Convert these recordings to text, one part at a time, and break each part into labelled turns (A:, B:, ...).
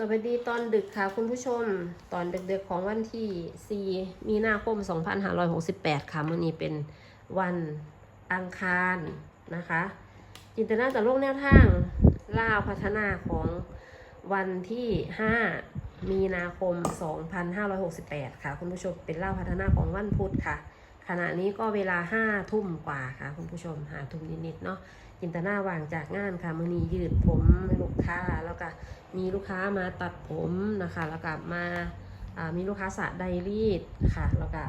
A: สวัสดีตอนดึกค่ะคุณผู้ชม ตอนดึกๆของวันที่ 4 มีนาคม 2568 ค่ะมื่อนี้เป็นวันอังคารนะคะ จินตนาจะลงแนวทางล่าวพัฒนาของวันที่ 5 มีนาคม 2568 ค่ะ คุณผู้ชมเป็นล่าวพัฒนาของวันพุธค่ะ ขณะนี้ก็เวลา5ทุ่มกว่าค่ะ คุณผู้ชมหาทุ่มนิดๆเนาะจินตนาว่างจากงานค่ะมือนี้ยืดผมลูกค้าแล้วก็มีลูกค้ามาตัดผมนะคะ แล้วก็มามีลูกค้าสระไดรีดค่ะ แล้วก็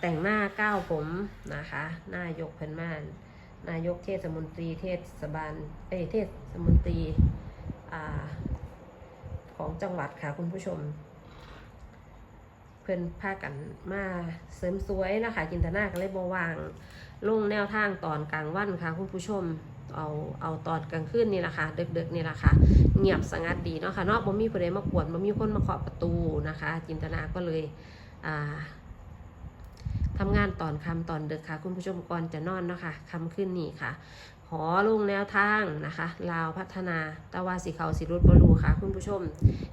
A: แต่งหน้าก้าวผมนะคะนายกเพิ่นมานนายกเทศมนตรีเทศบาลเอเทศมนตรีของจังหวัดค่ะคุณผู้ชม เพื่อนพากันมาเสริมสวยนะคะจินตนาก็เลยบวางลงแนวทางตอนกลางวันค่ะคุณผู้ชมเอาเอาตอนกลางคืนนี่แหละค่ะดึกๆนี่แหละค่ะ เงียบสงัดดีเนาะค่ะเนอกบ่มีผู้ใดมากวนบ่มีคนมาเคาะประตูนะคะ จินตนาก็เลยอ่าทำงานตอนค่ำตอนดึกค่ะ คุณผู้ชมก่อนจะนอนเนาะค่ะค่ำขึ้นนี่ค่ะ ขอลงแนวทางนะคะลาวพัฒนาตะวาสีเขาสีรุดบรูค่ะ คุณผู้ชม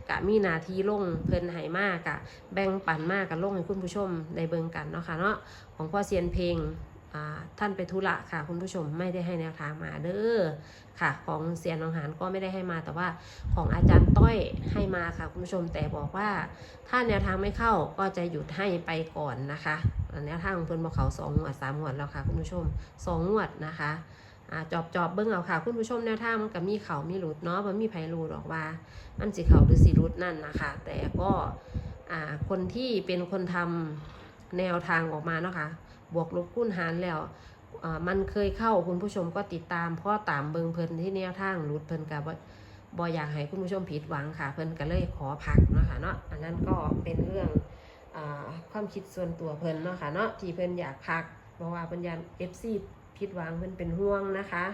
A: กะมีนาทีลงเพลินให้มากกะแบ่งปันมากกะลงให้คุณผู้ชมได้เบิ่งกันเนาะค่ะเนาะของพ่อเซียนเพลงท่านไปธุระค่ะ คุณผู้ชมไม่ได้ให้แนวทางมาเด้อค่ะ ของเซียนองหานก็ไม่ได้ให้มาแต่ว่าของอาจารย์ต้อยให้มาค่ะ คุณผู้ชมแต่บอกว่า ถ้าแนวทางไม่เข้าก็จะหยุดให้ไปก่อนนะคะแนวทางของเพิ่นบอกเขาสองงวดสามงวดแล้วค่ะ คุณผู้ชมสองงวดนะคะ อ่าจอบจอบเบิ้งเอาค่ะ คุณผู้ชมแนวทางมันกับมีเขามีหลุดเนาะมันมีไผรู้หรอกว่า มันสิเขาหรือสิรุดนั่นนะคะ แต่ก็อ่าคนที่เป็นคนทำแนวทางออกมาเนาะค่ะบวกลบคูณหารแล้วมันเคยเข้าคุณผู้ชมก็ติดตามเพราะตามเบิงเพิ่นที่แนวทางรุดเพิ่นกับบออยากให้คุณผู้ชมผิดหวังค่ะ เพิ่นก็เลยขอพักเนาะค่ะเนาะอันนั้นก็เป็นเรื่องอความคิดส่วนตัวเพิ่นเนาะค่ะเนาะที่เพิ่นอยากพักเพราะว่าเพิ่นยัน FC ผิดหวังเพิ่นเป็นห่วงนะคะ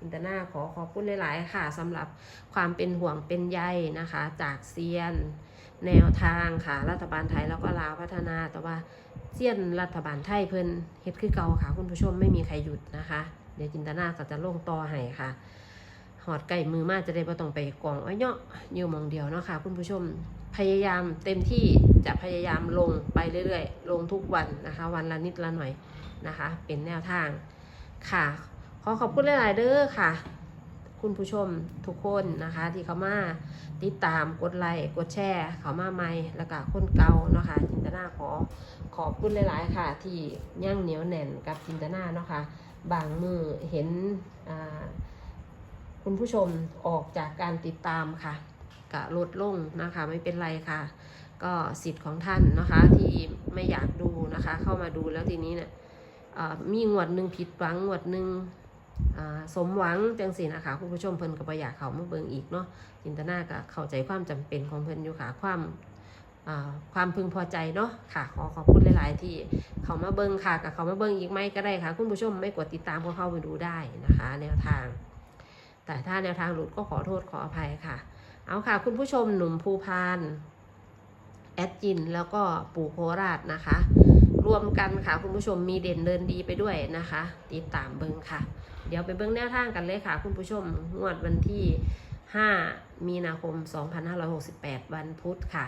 A: อินตนาขอขอบคุณหลาย ๆ ค่ะสำหรับความเป็นห่วงเป็นใยนะคะ จากเซียน แนวทางค่ะ รัฐบาลไทยแล้วก็ลาวพัฒนา แต่ว่าเซียนรัฐบาลไทยเพิ่นเฮ็ดคือเก่าค่ะ คุณผู้ชมไม่มีใครหยุดนะคะ เดี๋ยวจินตนาก็จะลงต่อให้ค่ะหอดไก่มือมากจะได้บ่ต้องไปกองอ้อยเนาะอยู่มองเดียวเนาะค่ะคุณผู้ชมพยายามเต็มที่จะพยายามลงไปเรื่อย ๆ ลงทุกวันนะคะ วันละนิดละหน่อยนะคะ เป็นแนวทาง ค่ะ ขอขอบคุณหลาย ๆ เด้อค่ะ คุณผู้ชมทุกคนนะคะ ที่เขามาติดตามกดไลค์กดแชร์ เขามาใหม่แล้วก็คนเก่าเนาะค่ะจินตนาขอขอบคุณหลาย ๆ ค่ะ ที่ย่างเหนียวแน่นกับจินตนาเนาะค่ะบางมือเห็นคุณผู้ชมออกจากการติดตามค่ะกะลดลงนะคะ ไม่เป็นไรค่ะ ก็สิทธิ์ของท่านนะคะ ที่ไม่อยากดูนะคะ เข้ามาดูแล้วทีนี้เนี่ย มีงวดหนึ่งผิดหวังงวดหนึ่งสมหวังจังสินะคะคุณผู้ชมเพิ่นก็บ่อยากเขามาเบิ่งอีกเนาะจินตนาก็เข้าใจความจำเป็นของเพิ่นอยู่ค่ะความความพึงพอใจเนาะค่ะขอขอบคุณหลาย ๆ ที่เขามาเบิ้งค่ะกับเขามาเบิ้งอีกไหมก็ได้ค่ะ คุณผู้ชมไม่กดติดตามก็เข้าไปดูได้นะคะ แนวทาง แต่ถ้าแนวทางหลุดก็ขอโทษขออภัยค่ะ เอาค่ะ คุณผู้ชมหนุ่มภูพานแอดจินแล้วก็ปู่โคราชนะคะ รวมกันค่ะคุณผู้ชมมีเด่นเดินดีไปด้วยนะคะ ติดตามเบิ้งค่ะ เดี๋ยวไปเบิ้งแนวทางกันเลยค่ะ คุณผู้ชมงวดวันที่ 5 มีนาคม 2568 วันพุธค่ะ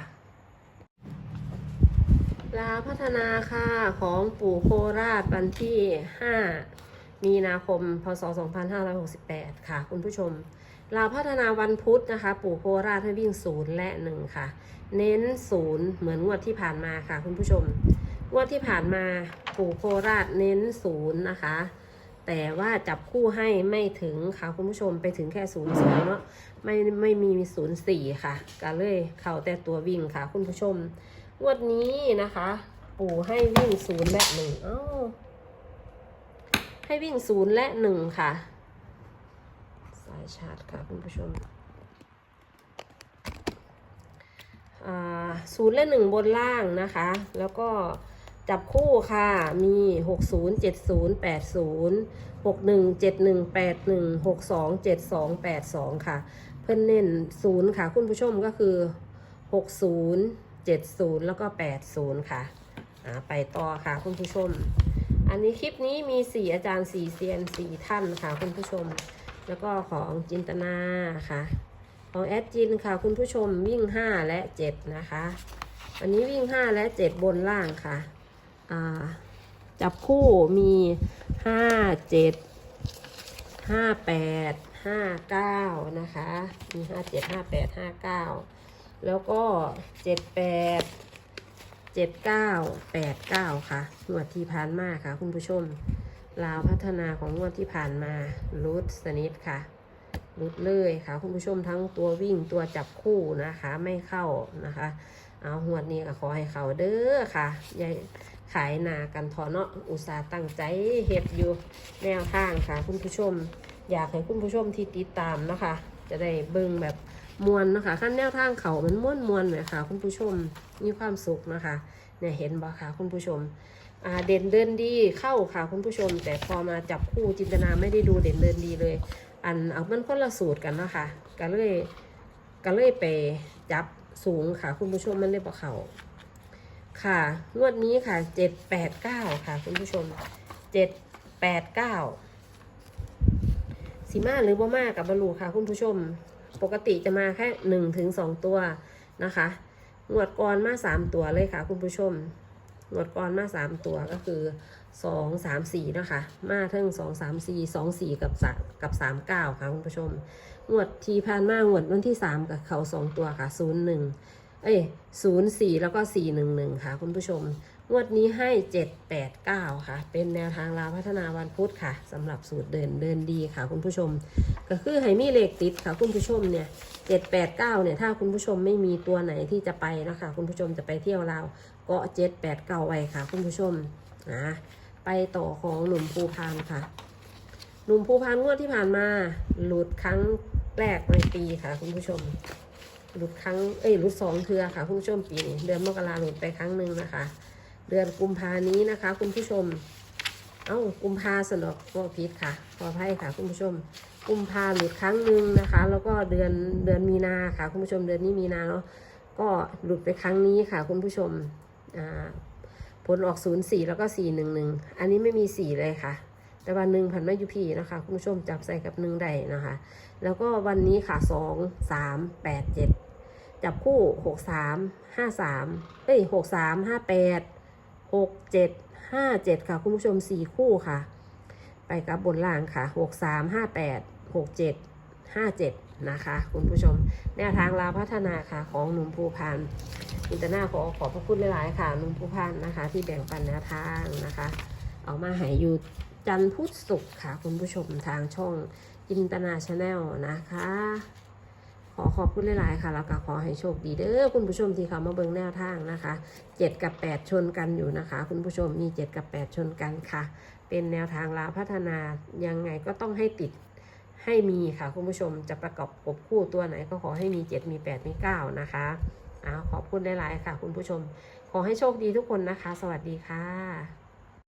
A: ลาพัฒนาค่ะของปู่โคราชวันที่ 5 มีนาคม พศ 2568 ค่ะ คุณผู้ชมลาพัฒนาวันพุธนะคะ ปู่โคราชให้วิ่งศูนย์และหนึ่งค่ะ เน้นศูนย์เหมือนงวดที่ผ่านมาค่ะ คุณผู้ชม งวดที่ผ่านมาปู่โคราชเน้นศูนย์นะคะ แต่ว่าจับคู่ให้ไม่ถึงค่ะคุณผู้ชมไปถึงแค่ศูนย์สองเนาะไม่ไม่มีศูนย์สี่ค่ะก็เลยเข่าแต่ตัววิ่งค่ะ คุณผู้ชมงวดนี้นะคะ ปู่ให้วิ่งศูนย์และหนึ่งอ้าให้วิ่งศูนย์และหนึ่งค่ะ สายชาร์จค่ะคุณผู้ชมศูนย์และหนึ่งบนล่างนะคะ แล้วก็ จับคู่ค่ะ มีหกศูนย์เจ็ดศูนย์แปดศูนย์หกหนึ่งเจ็ดหนึ่งแปดหนึ่งหกสองเจ็ดสองแปดสองค่ะ เพื่อนเน้นศูนย์ค่ะ คุณผู้ชมก็คือหกศูนย์70 แล้วก็ 80 ค่ะอ่าไปต่อค่ะคุณผู้ชม อันนี้คลิปนี้มี4อาจารย์4เซียน4ท่านค่ะคุณผู้ชม แล้วก็ของจินตนาค่ะขของแอดจินค่ะคุณผู้ชมวิ่ง5และ7นะคะ อันนี้วิ่ง5และ7บนล่างค่ะ จับคู่มี5 7 5 8 5 9นะคะ มี5 7 5 8 5 9แล้วก็7 8 7 9 8 9ค่ะงวดที่ผ่านมาค่ะ คุณผู้ชมลาวพัฒนาของงวดที่ผ่านมารุดสนิทค่ะรุดเลยค่ะ คุณผู้ชมทั้งตัววิ่งตัวจับคู่นะคะ ไม่เข้านะคะ เอาหวดนี้ก็ขอให้เขาเด้อค่ะยาย ขายนากันทอเนาะอุตสาห์ตั้งใจเฮ็ดอยู่แนวทางค่ะคุณผู้ชม อยากให้คุณผู้ชมที่ติดตามนะคะ จะได้เบิ่งแบบมวนนะคะขั้นแนวทางเขามันม้วนมวนเลยค่ะ คุณผู้ชมมีความสุขนะคะเนี่ยเห็นบ่ค่ะคุณผู้ชมเด่นเดินดีเข้าค่ะคุณผู้ชม แต่พอมาจับคู่จินตนาไม่ได้ดูเด่นเดินดีเลย อันเอามันคนละสูตรกันนะคะก็เลยก็เลยไปจับสูงค่ะคุณผู้ชมมันเลยบอกเขา ค่ะ งวดนี้ค่ะเจ็ดแปดเก้าค่ะ คุณผู้ชมเจ็ดแปดเก้าสีมาหรือบ่มากับบรูค่ะ คุณผู้ชม ปกติจะมาแค่หนึ่งถึงสองตัวนะคะ งวดก่อนมาสามตัวเลยค่ะ คุณผู้ชม งวดก่อนมาสามตัวก็คือสองสามสี่นะคะ มาทั้งสองสามสี่สองสี่กับสกับสามเก้าค่ะ คุณผู้ชม งวดทีผ่านมางวดวันที่สามกับเขาสองตัวค่ะศูนย์หนึ่ง เอ้ยศูนย์สี่แล้วก็สี่หนึ่งหนึ่งค่ะ คุณผู้ชม งวดนี้ให้เจ็ดแปดเก้าค่ะ เป็นแนวทางลาวพัฒนาวันพุธค่ะสำหรับสูตรเดินเดินดีค่ะ คุณผู้ชม ก็คือให้มีเลขติดค่ะ คุณผู้ชมเนี่ยเจ็ดแปดเก้าเนี่ยถ้าคุณผู้ชมไม่มีตัวไหนที่จะไปนะคะคุณผู้ชมจะไปเที่ยวลาวก็เจ็ดแปดเก้าไว้ค่ะ คุณผู้ชมนะไปต่อของหนุ่มภูพานค่ะ หนุ่มภูพานงวดที่ผ่านมาหลุดครั้งแรกในปีค่ะ คุณผู้ชม หลุดครั้ง เอ้ยหลุดสองเทือค่ะ คุณผู้ชมปีนี้เดือนมกราหลุดไปครั้งหนึ่งนะคะ เดือนกุมภานี้นะคะ คุณผู้ชม เอ้ากุมภาสนอกก็พิษค่ะ ขออภัยค่ะ คุณผู้ชม กุมภาหลุดครั้งหนึ่งนะคะ แล้วก็เดือนเดือนมีนาค่ะ คุณผู้ชมเดือนนี้มีนาเนาะก็หลุดไปครั้งนี้ค่ะ คุณผู้ชมอ่าผลออก0 4แล้วก็4 1 1อันนี้ไม่มี4เลยค่ะแต่วันหนึ่งผันมายุพีนะคะคุณผู้ชมจับใส่กับหนึ่งได้นะคะ แล้วก็วันนี้ค่ะ2 3 8 7จั จับคู่6 3 5 3เอ้ย6 3 5 8 6 7 5 7ค่ะคุณผู้ชม4คู่ค่ะ ไปกับบนล่างค่ะ6 3 5 8 6 7 5 7นะคะ คุณผู้ชม แนวทางลาวพัฒนาค่ะของหนุ่มภูพานอินเตอร์นาขอขอบพระคุณหลายๆค่ะนุ่มผู้พันนะคะ ที่แบ่งปันแนวทางนะคะ เอามาให้อยู่จันพุทธศุกร์ค่ะ คุณผู้ชมทางช่องจินตนาชาแนลนะคะ ขอขอบคุณหลายๆค่ะ แล้วก็ขอให้โชคดีเด้อคุณผู้ชมที่เขามาเบิ่งแนวทางนะคะ7กับ8ชนกันอยู่นะคะ คุณผู้ชมมี7กับ8ชนกันค่ะ เป็นแนวทางลาพัฒนายังไงก็ต้องให้ติดให้มีค่ะคุณผู้ชมจะประกอบกบคู่ตัวไหนก็ขอให้มี 7 มี 8 มี 9 นะคะเอาขอบคุณหลาย ๆ ค่ะ คุณผู้ชม ขอให้โชคดีทุกคนนะคะ สวัสดีค่ะ